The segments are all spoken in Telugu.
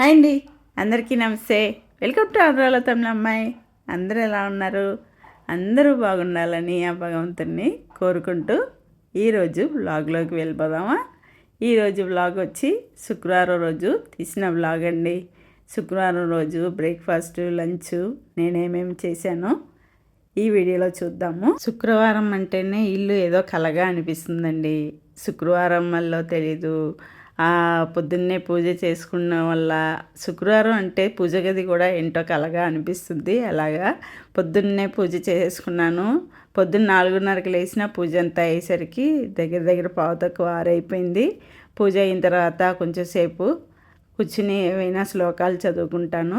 హాయ్ అండి. అందరికీ నమస్తే. వెల్కమ్ టు ఆంధ్రాలో తమిళ అమ్మాయి. అందరూ ఎలా ఉన్నారు? అందరూ బాగుండాలని ఆ భగవంతుని కోరుకుంటూ ఈరోజు బ్లాగ్లోకి వెళ్ళిపోదామా? ఈరోజు వ్లాగ్ వచ్చి శుక్రవారం రోజు తీసిన బ్లాగ్ అండి. శుక్రవారం రోజు బ్రేక్ఫాస్ట్ లంచ్ నేనేమేమి చేశానో ఈ వీడియోలో చూద్దాము. శుక్రవారం అంటేనే ఇల్లు ఏదో కలగా అనిపిస్తుందండి. శుక్రవారం వల్ల తెలీదు. పొద్దున్నే పూజ చేసుకున్న వల్ల శుక్రవారం అంటే పూజ గది కూడా ఏంటో కలగా అనిపిస్తుంది. అలాగా పొద్దున్నే పూజ చేసుకున్నాను. పొద్దున్న నాలుగున్నరకు లేచిన పూజ అంతా అయ్యేసరికి దగ్గర దగ్గర పావుతకు ఆరైపోయింది పూజ అయిన తర్వాత కొంచెంసేపు కూర్చుని ఏవైనా శ్లోకాలు చదువుకుంటాను.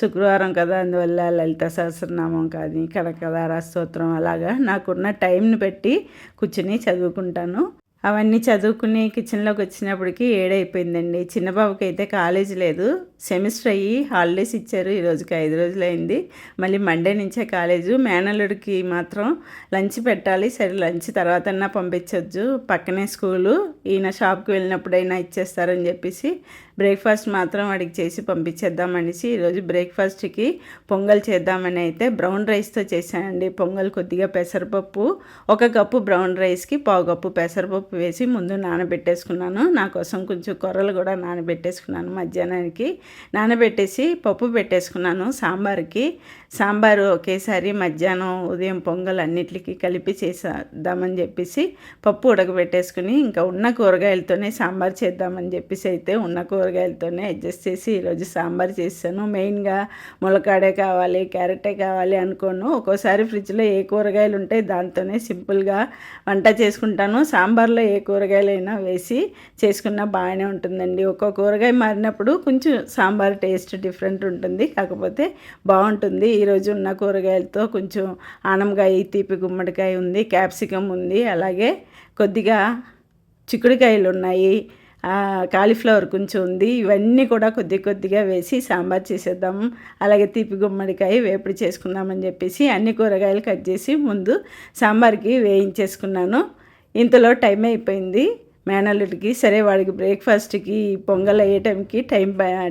శుక్రవారం కదా అందువల్ల లలిత సహస్రనామం కానీ కనకదార స్తోత్రం అలాగా నాకున్న టైంని బట్టి కూర్చుని చదువుకుంటాను. అవన్నీ చదువుకుని కిచెన్లోకి వచ్చినప్పటికి ఏడైపోయిందండి. చిన్న బాబుకి అయితే కాలేజ్ లేదు. సెమిస్టర్ అయ్యి హాలిడేస్ ఇచ్చారు. ఈరోజుకి ఐదు రోజులు అయింది. మళ్ళీ మండే నుంచే కాలేజు. మేనల్లుడికి మాత్రం లంచ్ పెట్టాలి. సరే లంచ్ తర్వాత పంపించవచ్చు పక్కనే స్కూలు. ఈయన షాప్కి వెళ్ళినప్పుడైనా ఇచ్చేస్తారని చెప్పేసి బ్రేక్ఫాస్ట్ మాత్రం వాడికి చేసి పంపించేద్దామనేసి ఈరోజు బ్రేక్ఫాస్ట్కి పొంగల్ చేద్దామని అయితే బ్రౌన్ రైస్తో చేశానండి. పొంగల్ కొద్దిగా పెసరపప్పు ఒక కప్పు బ్రౌన్ రైస్కి పావు కప్పు పెసరపప్పు వేసి ముందు నానబెట్టేసుకున్నాను. నా కోసం కొంచెం కొర్రలు కూడా నానబెట్టేసుకున్నాను మధ్యాహ్నానికి. నానబెట్టేసి పప్పు పెట్టేసుకున్నాను సాంబార్కి. సాంబారు ఒకేసారి మధ్యాహ్నం ఉదయం పొంగల్ అన్నిటికీ కలిపి చేసేద్దామని చెప్పేసి పప్పు ఉడకబెట్టేసుకుని ఇంకా ఉన్న కూరగాయలతోనే సాంబార్ చేద్దామని చెప్పేసి అయితే ఉన్న కూరగాయలతోనే అడ్జస్ట్ చేసి ఈరోజు సాంబార్ చేశాను మెయిన్గా ములకాడే కావాలి క్యారెటే కావాలి అనుకోను. ఒక్కోసారి ఫ్రిడ్జ్లో ఏ కూరగాయలు ఉంటే దాంతోనే సింపుల్గా వంట చేసుకుంటాను. సాంబార్లో ఏ కూరగాయలైనా వేసి చేసుకున్నా బాగానే ఉంటుందండి. ఒక్కో కూరగాయ మారినప్పుడు కొంచెం సాంబార్ టేస్ట్ డిఫరెంట్ ఉంటుంది. కాకపోతే బాగుంటుంది. ఈరోజు ఉన్న కూరగాయలతో కొంచెం ఆనంగాయ తీపి గుమ్మడికాయ ఉంది క్యాప్సికమ్ ఉంది అలాగే కొద్దిగా చిక్కుడుకాయలు ఉన్నాయి కాలీఫ్లవర్ కొంచెం ఉంది ఇవన్నీ కూడా కొద్ది కొద్దిగా వేసి సాంబార్ చేసేద్దాం అలాగే తీపి గుమ్మడికాయ వేపుడు చేసుకుందామని చెప్పేసి అన్ని కూరగాయలు కట్ చేసి ముందు సాంబార్కి వేయించేసుకున్నాను. ఇంతలో టైం అయిపోయింది. మేనల్లుడికి సరే వాడికి బ్రేక్ఫాస్ట్కి పొంగల్ అయ్యే టైంకి టైం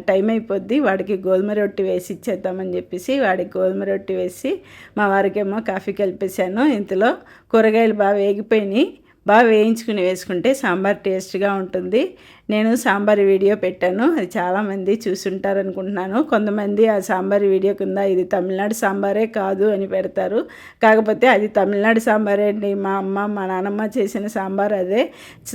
టైం అయిపోద్ది. వాడికి గోధుమ రొట్టి వేసి ఇచ్చేద్దామని చెప్పేసి వాడికి గోధుమ రొట్టి వేసి మా వారికేమో కాఫీ కలిపేశాను. ఇంతలో కూరగాయలు బాగా వేగిపోయినాయి. బాగా వేయించుకుని వేసుకుంటే సాంబార్ టేస్ట్గా ఉంటుంది. నేను సాంబార్ వీడియో పెట్టాను. అది చాలామంది చూసుంటారు అనుకుంటున్నాను కొంతమంది ఆ సాంబార్ వీడియో కింద ఇది తమిళనాడు సాంబారే కాదు అని పెడతారు. కాకపోతే అది తమిళనాడు సాంబారే అండి. మా అమ్మ మా నాన్నమ్మ చేసిన సాంబార్ అదే.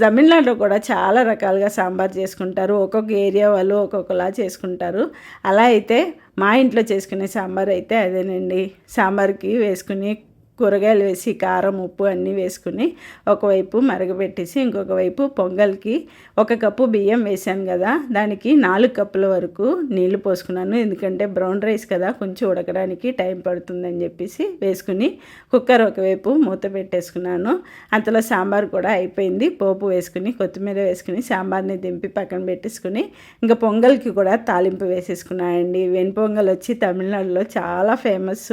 తమిళనాడులో కూడా చాలా రకాలుగా సాంబార్ చేసుకుంటారు. ఒక్కొక్క ఏరియా వాళ్ళు ఒక్కొక్కలా చేసుకుంటారు. అలా అయితే మా ఇంట్లో చేసుకునే సాంబార్ అయితే అదేనండి. సాంబార్కి వేసుకుని కూరగాయలు వేసి కారం ఉప్పు అన్నీ వేసుకుని ఒకవైపు మరగబెట్టేసి ఇంకొక వైపు పొంగల్కి ఒక కప్పు బియ్యం వేసాను కదా దానికి నాలుగు కప్పుల వరకు నీళ్ళు పోసుకున్నాను. ఎందుకంటే బ్రౌన్ రైస్ కదా కొంచెం ఉడకడానికి టైం పడుతుందని చెప్పేసి వేసుకుని కుక్కర్ ఒకవైపు మూత పెట్టేసుకున్నాను. అంతలో సాంబార్ కూడా అయిపోయింది. పోపు వేసుకుని కొత్తిమీర వేసుకుని సాంబార్ని దింపి పక్కన పెట్టేసుకుని ఇంకా పొంగల్కి కూడా తాలింపు వేసేసుకున్నానండి. వెన్ పొంగల్ వచ్చి తమిళనాడులో చాలా ఫేమస్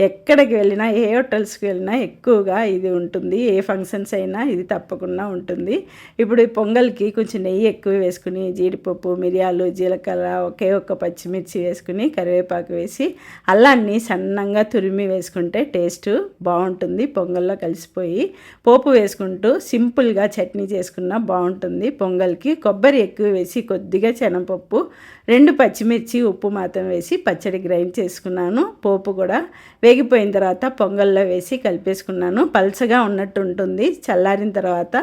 ఎక్కడికి వెళ్ళినా ఏ హోటల్స్కి వెళ్ళినా ఎక్కువగా ఇది ఉంటుంది. ఏ ఫంక్షన్స్ అయినా ఇది తప్పకుండా ఉంటుంది. ఇప్పుడు ఈ పొంగల్కి కొంచెం నెయ్యి ఎక్కువ వేసుకుని జీడిపప్పు మిరియాలు జీలకర్ర ఒకే ఒక్క పచ్చిమిర్చి వేసుకుని కరివేపాకు వేసి అల్లాన్ని సన్నంగా తురిమి వేసుకుంటే టేస్ట్ బాగుంటుంది. పొంగల్లో కలిసిపోయి పోపు వేసుకుంటూ సింపుల్గా చట్నీ చేసుకున్నా బాగుంటుంది. పొంగల్కి కొబ్బరి ఎక్కువ వేసి కొద్దిగా శనగపప్పు రెండు పచ్చిమిర్చి ఉప్పు మాత్రం వేసి పచ్చడి గ్రైండ్ చేసుకున్నాను. పోపు కూడా వేగిపోయిన తర్వాత పొంగల్లో వేసి కలిపేసుకున్నాను. పల్చగా ఉన్నట్టు ఉంటుంది చల్లారిన తర్వాత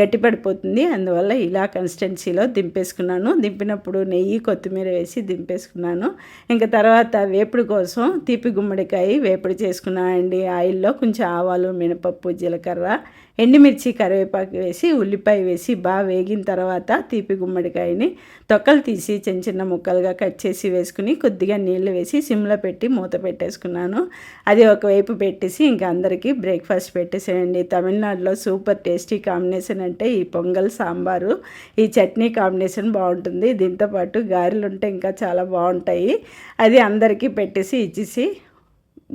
గట్టిపడిపోతుంది. అందువల్ల ఇలా కన్సిస్టెన్సీలో దింపేసుకున్నాను. దింపినప్పుడు నెయ్యి కొత్తిమీర వేసి దింపేసుకున్నాను. ఇంకా తర్వాత వేపుడు కోసం తీపి గుమ్మడికాయ వేపుడు చేసుకున్నానండి ఆయిల్లో కొంచెం ఆవాలు మినపప్పు జీలకర్ర ఎండుమిర్చి కరివేపాకు వేసి ఉల్లిపాయ వేసి బాగా వేగిన తర్వాత తీపి గుమ్మడికాయని తొక్కలు తీసి చిన్న చిన్న ముక్కలుగా కట్ చేసి వేసుకుని కొద్దిగా నీళ్ళు వేసి సిమ్లో పెట్టి మూత పెట్టేసుకున్నాను. అది ఒకవైపు పెట్టేసి ఇంకా అందరికీ బ్రేక్ఫాస్ట్ పెట్టేసేయండి. తమిళనాడులో సూపర్ టేస్టీ కాంబినేషన్ అంటే ఈ పొంగల్ సాంబారు ఈ చట్నీ కాంబినేషన్ బాగుంటుంది. దీంతోపాటు గారెలు ఉంటే ఇంకా చాలా బాగుంటాయి. అది అందరికీ పెట్టేసి ఇచ్చేసి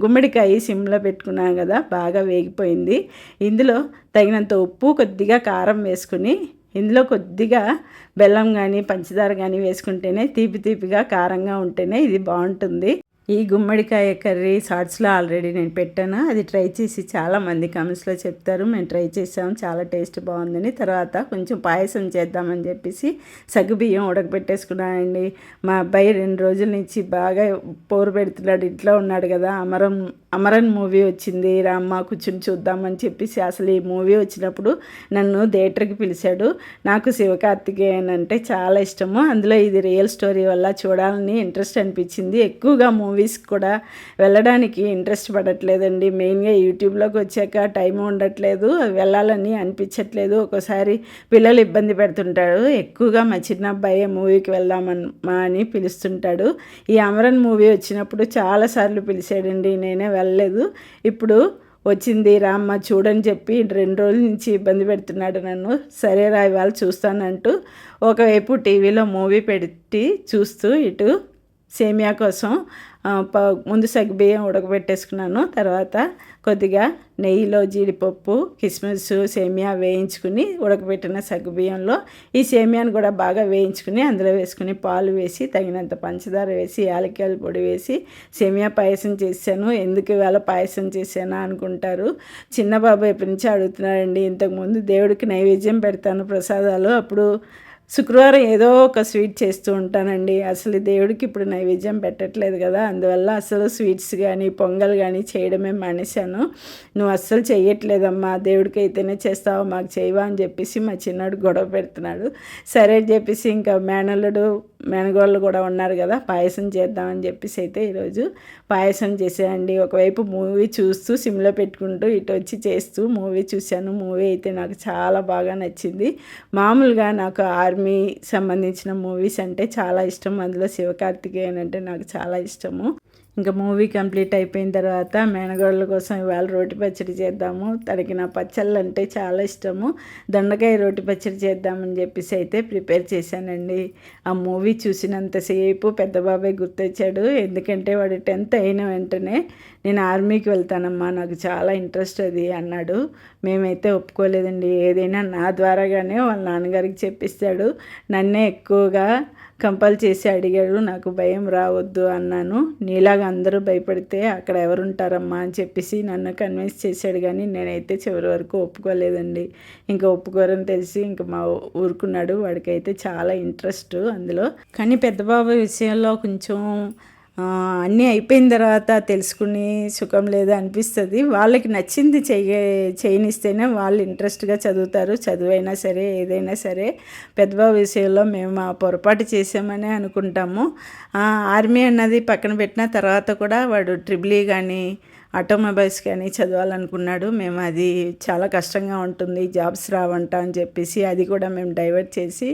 గుమ్మడికాయ సిమ్లో పెట్టుకున్నాను కదా బాగా వేగిపోయింది. ఇందులో తగినంత ఉప్పు కొద్దిగా కారం వేసుకుని ఇందులో కొద్దిగా బెల్లం కానీ పంచదార కానీ వేసుకుంటేనే తీపి తీపిగా కారంగా ఉంటేనే ఇది బాగుంటుంది. ఈ గుమ్మడికాయ కర్రీ షార్ట్స్లో ఆల్రెడీ నేను పెట్టాను. అది ట్రై చేసి చాలా మంది కమెంట్స్లో చెప్తారు. మేము ట్రై చేసాం. చాలా టేస్ట్ బాగుందని. తర్వాత కొంచెం పాయసం చేద్దామని చెప్పేసి సగ్గుబియ్యం ఉడకబెట్టేసుకున్నానండి. మా అబ్బాయి రెండు రోజుల నుంచి బాగా పోరు పెడుతున్నాడు. ఇంట్లో ఉన్నాడు కదా. అమరం అమరన్ మూవీ వచ్చింది రామ్మ కూర్చుని చూద్దామని చెప్పేసి అసలు ఈ మూవీ వచ్చినప్పుడు నన్ను థియేటర్కి పిలిచాడు. నాకు శివకార్తికేయన్ అంటే చాలా ఇష్టము. అందులో ఇది రియల్ స్టోరీ వల్ల చూడాలని ఇంట్రెస్ట్ అనిపించింది. ఎక్కువగా మూవీస్ కూడా వెళ్ళడానికి ఇంట్రెస్ట్ పడట్లేదండి. మెయిన్గా యూట్యూబ్లోకి వచ్చాక టైం ఉండట్లేదు వెళ్ళాలని అనిపించట్లేదు. ఒక్కోసారి పిల్లలు ఇబ్బంది పెడుతుంటాడు ఎక్కువగా మా చిన్న అబ్బాయి మూవీకి వెళ్దామమ్మా అని పిలుస్తుంటాడు. ఈ అమరన్ మూవీ వచ్చినప్పుడు చాలాసార్లు పిలిచాడండి. నేనే వెళ్ళలేదు ఇప్పుడు వచ్చింది రామ్మ చూడని చెప్పి రెండు రోజుల నుంచి ఇబ్బంది పెడుతున్నాడు నన్ను. సరే రా ఇవాళ చూస్తానంటూ ఒకవైపు టీవీలో మూవీ పెట్టి చూస్తూ ఇటు సేమియా కోసం ముందు సగ్గుబియ్యం ఉడకబెట్టేసుకున్నాను. తర్వాత కొద్దిగా నెయ్యిలో జీడిపప్పు కిస్మిస్ సేమియా వేయించుకుని ఉడకబెట్టిన సగ్గుబియ్యంలో ఈ సేమియాను కూడా బాగా వేయించుకుని అందులో వేసుకుని పాలు వేసి తగినంత పంచదార వేసి యాలక్కాయల పొడి వేసి సేమియా పాయసం చేశాను. ఎందుకు ఇవాళ పాయసం చేశానా అనుకుంటారు. చిన్న బాబు ఎప్పటి నుంచి అడుగుతున్నాడండి ఇంతకుముందు దేవుడికి నైవేద్యం పెడతాను ప్రసాదాలు అప్పుడు శుక్రవారం ఏదో ఒక స్వీట్ చేస్తూ ఉంటానండి. అసలు దేవుడికి ఇప్పుడు నైవేద్యం పెట్టట్లేదు కదా. అందువల్ల అసలు స్వీట్స్ కానీ పొంగల్ కానీ చేయడమే మానేశాను. నువ్వు అస్సలు చేయట్లేదమ్మా దేవుడికి అయితేనే చేస్తావు మాకు చేయవా అని చెప్పేసి మా చిన్నాడు గొడవ పెడుతున్నాడు. సరే అని చెప్పేసి ఇంకా మేనల్లుడు మేనగోళ్ళు కూడా ఉన్నారు కదా. పాయసం చేద్దామని చెప్పేసి అయితే ఈరోజు పాయసం చేసానండి ఒకవైపు మూవీ చూస్తూ సిమ్లో పెట్టుకుంటూ ఇటు వచ్చి చేస్తూ మూవీ చూశాను. మూవీ అయితే నాకు చాలా బాగా నచ్చింది. మామూలుగా నాకు ఆర్మీ సంబంధించిన మూవీస్ అంటే చాలా ఇష్టం. అందులో శివకార్తికేయన్ అంటే నాకు చాలా ఇష్టము. ఇంకా మూవీ కంప్లీట్ అయిపోయిన తర్వాత మేనగోళ్ళ కోసం ఇవాళ రోటి పచ్చడి చేద్దాము. తనకి నా పచ్చళ్ళు అంటే చాలా ఇష్టము. దొండకాయ రోటి పచ్చడి చేద్దామని చెప్పేసి అయితే ప్రిపేర్ చేశానండి. ఆ మూవీ చూసినంతసేపు పెద్ద బాబాయ్ గుర్తొచ్చాడు. ఎందుకంటే వాడు టెన్త్ అయిన వెంటనే నేను ఆర్మీకి వెళ్తానమ్మా నాకు చాలా ఇంట్రెస్ట్ అది అన్నాడు. మేమైతే ఒప్పుకోలేదండి ఏదైనా నా ద్వారాగానే వాళ్ళ నాన్నగారికి చెప్పిస్తాడు. నన్నే ఎక్కువగా కంపల్ చేసి అడిగాడు నాకు భయం రావద్దు అన్నాను. నీలాగా అందరూ భయపడితే అక్కడ ఎవరుంటారమ్మా అని చెప్పేసి నన్ను కన్విన్స్ చేశాడు కానీ నేనైతే చివరి వరకు ఒప్పుకోలేదండి. ఇంకా ఒప్పుకోరని తెలిసి ఇంకా మా ఊరుకున్నాడు. వాడికైతే చాలా ఇంట్రెస్ట్ అందులో. కానీ పెద్దబాబు విషయంలో కొంచెం అన్నీ అయిపోయిన తర్వాత తెలుసుకుని సుఖం లేదా అనిపిస్తుంది. వాళ్ళకి నచ్చింది చేయ చేయనిస్తేనే వాళ్ళు ఇంట్రెస్ట్గా చదువుతారు. చదువైనా సరే ఏదైనా సరే పెద్దబాబు విషయంలో మేము ఆ పొరపాటు చేసామని అనుకుంటాము. ఆర్మీ అన్నది పక్కన పెట్టిన తర్వాత కూడా వాడు ట్రిబులీ కానీ ఆటోమొబైల్స్ కానీ చదవాలనుకున్నాడు. మేము అది చాలా కష్టంగా ఉంటుంది. జాబ్స్ రావంట అని చెప్పేసి అది కూడా మేము డైవర్ట్ చేసి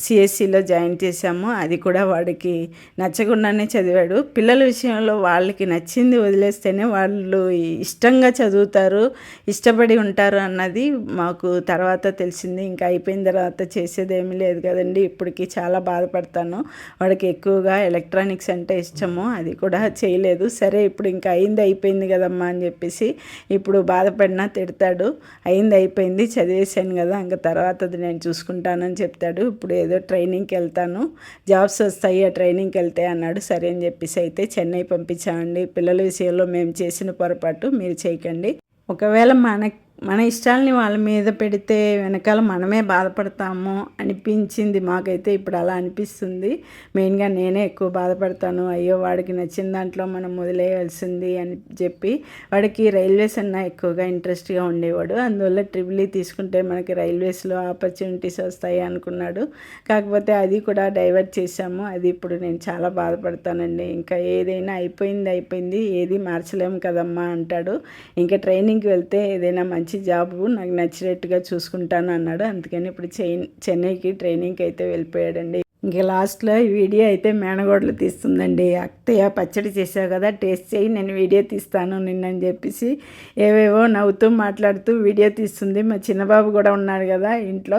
సిఎస్సిలో జాయిన్ చేశాము. అది కూడా వాడికి నచ్చకుండానే చదివాడు. పిల్లల విషయంలో వాళ్ళకి నచ్చింది వదిలేస్తేనే వాళ్ళు ఇష్టంగా చదువుతారు ఇష్టపడి ఉంటారు అన్నది మాకు తర్వాత తెలిసింది. ఇంకా అయిపోయిన తర్వాత చేసేదేమీ లేదు కదండి. ఇప్పటికి చాలా బాధపడతాను. వాడికి ఎక్కువగా ఎలక్ట్రానిక్స్ అంటే ఇష్టము. అది కూడా చేయలేదు. సరే ఇప్పుడు ఇంకా అయింది అయిపోయింది కదమ్మా అని చెప్పేసి ఇప్పుడు బాధపడినా తిడతాడు. అయింది అయిపోయింది చదివేశాను కదా. ఇంకా తర్వాత నేను చూసుకుంటానని అని చెప్తాడు ఇప్పుడు ఏదో ట్రైనింగ్కి వెళ్తాను జాబ్స్ వస్తాయి ఆ ట్రైనింగ్కి వెళ్తే అన్నాడు. సరే అని చెప్పేసి అయితే చెన్నై పంపించామండి. పిల్లల విషయంలో మేము చేసిన పొరపాటు మీరు చేయకండి. ఒకవేళ మనకి మన ఇష్టాలని వాళ్ళ మీద పెడితే వెనకాల మనమే బాధపడతాము అనిపించింది మాకైతే ఇప్పుడు అలా అనిపిస్తుంది. మెయిన్గా నేనే ఎక్కువ బాధపడతాను. అయ్యో వాడికి నచ్చిన దాంట్లో మనం వదిలేయాల్సింది అని చెప్పి వాడికి రైల్వేస్ అన్న ఎక్కువగా ఇంట్రెస్ట్గా ఉండేవాడు. అందువల్ల ట్రిపుల్ తీసుకుంటే మనకి రైల్వేస్లో ఆపర్చునిటీస్ వస్తాయి అనుకున్నాడు. కాకపోతే అది కూడా డైవర్ట్ చేశాము. అది ఇప్పుడు నేను చాలా బాధపడతానండి. ఇంకా ఏదైనా అయిపోయింది అయిపోయింది. ఏది మార్చలేము కదమ్మా అంటాడు. ఇంకా ట్రైనింగ్కి వెళ్తే ఏదైనా మంచి మంచి జాబు నాకు నచ్చినట్టుగా చూసుకుంటాను అన్నాడు. అందుకని ఇప్పుడు చెన్నైకి ట్రైనింగ్కి అయితే వెళ్ళిపోయాడండి. ఇంక లాస్ట్లో ఈ వీడియో అయితే మేనగోడలు తీస్తుందండి. అత్తయ్య పచ్చడి చేసావు కదా టేస్ట్ చేయి నేను వీడియో తీస్తాను నిన్నని చెప్పేసి ఏవేవో నవ్వుతూ మాట్లాడుతూ వీడియో తీస్తుంది. మా చిన్నబాబు కూడా ఉన్నాడు కదా ఇంట్లో.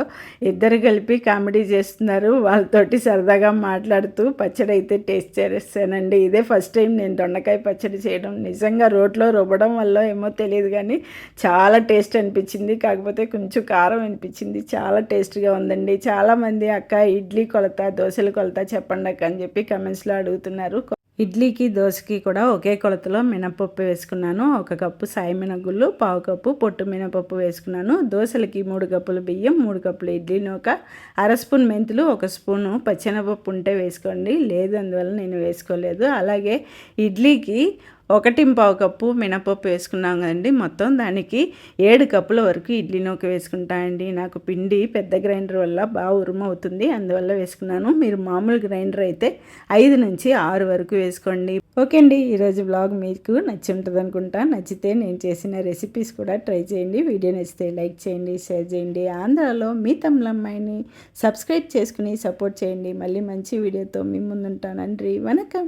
ఇద్దరు కలిపి కామెడీ చేస్తున్నారు. వాళ్ళతోటి సరదాగా మాట్లాడుతూ పచ్చడి అయితే టేస్ట్ చేస్తానండి ఇదే ఫస్ట్ టైం నేను దొండకాయ పచ్చడి చేయడం. నిజంగా రోట్లో రుబ్బడం వల్ల ఏమో తెలియదు కానీ చాలా టేస్ట్ అనిపించింది. కాకపోతే కొంచెం కారం అనిపించింది. చాలా టేస్ట్గా ఉందండి. చాలామంది అక్క ఇడ్లీ కొలత దోశల కొలత చెప్పండి అని చెప్పి కమెంట్స్లో అడుగుతున్నారు. ఇడ్లీకి దోశకి కూడా ఒకే కొలతలో మినపప్పు వేసుకున్నాను. ఒక కప్పు సాయి మినగుళ్ళు పావు కప్పు పొట్టు మినపప్పు వేసుకున్నాను. దోశలకి మూడు కప్పులు బియ్యం మూడు కప్పులు ఇడ్లీ నూక అర స్పూన్ మెంతులు ఒక స్పూను పచ్చెనపప్పు ఉంటే వేసుకోండి. లేదు అందువల్ల నేను వేసుకోలేదు. అలాగే ఇడ్లీకి ఒకటి పావు కప్పు మినపప్పు వేసుకున్నాం కదండి. మొత్తం దానికి ఏడు కప్పుల వరకు ఇడ్లీ నూక వేసుకుంటానండి. నాకు పిండి పెద్ద గ్రైండర్ వల్ల బాగా ఉరుమవుతుంది అందువల్ల వేసుకున్నాను. మీరు మామూలు గ్రైండర్ అయితే ఐదు నుంచి ఆరు వరకు వేసుకోండి. ఓకే అండి. ఈరోజు బ్లాగ్ మీకు నచ్చి ఉంటుంది అనుకుంటా. నచ్చితే నేను చేసిన రెసిపీస్ కూడా ట్రై చేయండి. వీడియో నచ్చితే లైక్ చేయండి షేర్ చేయండి. ఆంధ్రాలో మీ తమిళమ్మాయిని సబ్స్క్రైబ్ చేసుకుని సపోర్ట్ చేయండి. మళ్ళీ మంచి వీడియోతో మీ ముందుంటానండి వనకం.